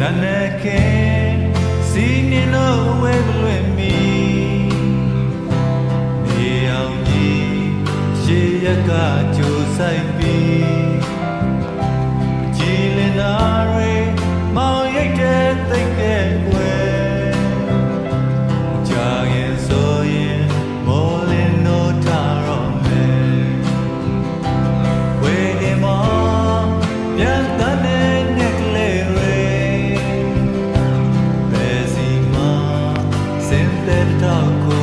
တနခဲစီနေလို့ဝဲလွယ်မီနေအောင်ကြီးရှေးရက်ကကြိုးဆိုင်ပြီးကြည်လင်သာရ libertà